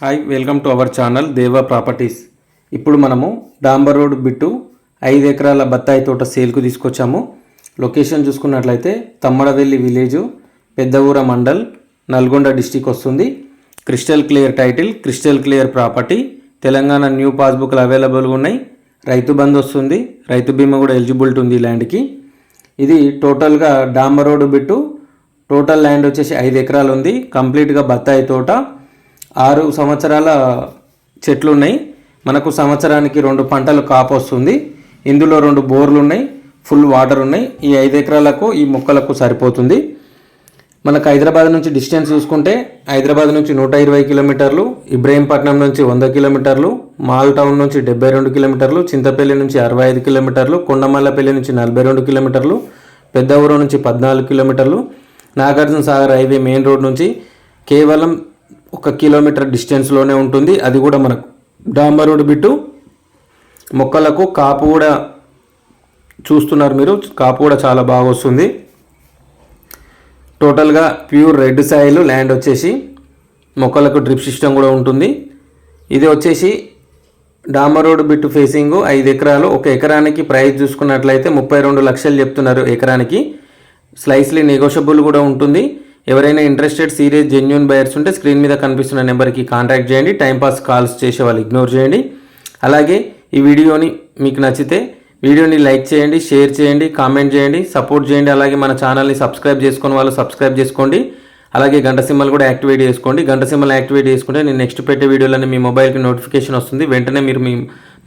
Hi welcome to our channel Deva properties. ఇప్పుడు మనము డాంబర్ road bit ఐదు ఎకరాల బత్తాయి తోట సేల్కు తీసుకొచ్చాము. లొకేషన్ చూసుకున్నట్లయితే తమ్మడవెల్లి విలేజు పెద్దఊర మండల్ నల్గొండ డిస్టిక్ వస్తుంది. Crystal clear title crystal clear property. Telangana new పాస్బుక్లు అవైలబుల్గా ఉన్నాయి. రైతు బంద్ వస్తుంది. రైతు బీమా కూడా ఎలిజిబిలిటీ ఉంది ల్యాండ్కి. ఇది టోటల్గా డాంబర్ రోడ్ బిట్టు టోటల్ ల్యాండ్ వచ్చేసి ఐదు ఎకరాలు ఉంది. కంప్లీట్గా బత్తాయి తోట ఆరు సంవత్సరాల చెట్లు ఉన్నాయి మనకు సంవత్సరానికి రెండు పంటలు కాపు వస్తుంది. ఇందులో రెండు బోర్లు ఉన్నాయి ఫుల్ వాటర్ ఉన్నాయి. ఈ ఐదు ఎకరాలకు ఈ మొక్కలకు సరిపోతుంది. మనకు హైదరాబాద్ నుంచి డిస్టెన్స్ చూసుకుంటే హైదరాబాద్ నుంచి నూట ఇరవై కిలోమీటర్లు ఇబ్రహీంపట్నం నుంచి వంద కిలోమీటర్లు మాల్ టౌన్ నుంచి డెబ్బై రెండు కిలోమీటర్లు చింతపల్లి నుంచి అరవై ఐదు కిలోమీటర్లు కొండమల్లపల్లి నుంచి నలభై రెండు కిలోమీటర్లు పెద్ద ఊరు నుంచి పద్నాలుగు కిలోమీటర్లు Nagarjuna Sagar highway main road నుంచి కేవలం ఒక కిలోమీటర్ డిస్టెన్స్లోనే ఉంటుంది. అది కూడా మనకు డాంబర్ బిట్టు. మొక్కలకు కాపు కూడా చూస్తున్నారు మీరు. కాపు కూడా చాలా బాగా వస్తుంది. టోటల్గా ప్యూర్ రెడ్ సాయిల్ ల్యాండ్ వచ్చేసి మొక్కలకు డ్రిప్ సిస్టమ్ కూడా ఉంటుంది. ఇది వచ్చేసి డామర్ రోడ్ బిట్టు ఫేసింగ్ ఐదు ఎకరాలు. ఒక ఎకరానికి ప్రైస్ చూసుకున్నట్లయితే ముప్పై రెండు లక్షలు చెప్తున్నారు ఎకరానికి. స్లైస్లీ నెగోషియబుల్ కూడా ఉంటుంది. ఎవరైనా ఇంట్రెస్టెడ్ సీరియస్ జెన్యున్ బయర్స్ ఉంటే స్క్రీన్ మీద కనిపిస్తున్న నెంబర్కి కాంటాక్ట్ చేయండి. టైంపాస్ కాల్స్ చేసే వాళ్ళు ఇగ్నోర్ చేయండి. అలాగే ఈ వీడియోని మీకు నచ్చితే వీడియోని లైక్ చేయండి షేర్ చేయండి కామెంట్ చేయండి సపోర్ట్ చేయండి. అలాగే మన ఛానల్ని సబ్స్క్రైబ్ చేసుకుని వాళ్ళు సబ్స్క్రైబ్ చేసుకోండి. అలాగే గంట సింబల్ కూడా యాక్టివేట్ చేసుకోండి. గంట సింబల్ యాక్టివేట్ చేసుకుంటే నేను నెక్స్ట్ పెట్టే వీడియోలన్నీ మీ మొబైల్కి నోటిఫికేషన్ వస్తుంది. వెంటనే మీరు మీ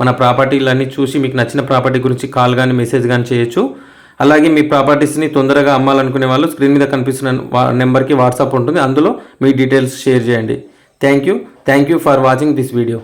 మన ప్రాపర్టీలన్నీ చూసి మీకు నచ్చిన ప్రాపర్టీ గురించి కాల్ కానీ మెసేజ్ కానీ చేయొచ్చు. అలాగే మీ ప్రాపర్టీస్ని తొందరగా అమ్మాలనుకునే వాళ్ళు స్క్రీన్ మీద కనిపిస్తున్న వా- నెంబర్కి వాట్సాప్ ఉంటుంది. అందులో మీ డీటెయిల్స్ షేర్ చేయండి. Thank you. Thank you for watching this video.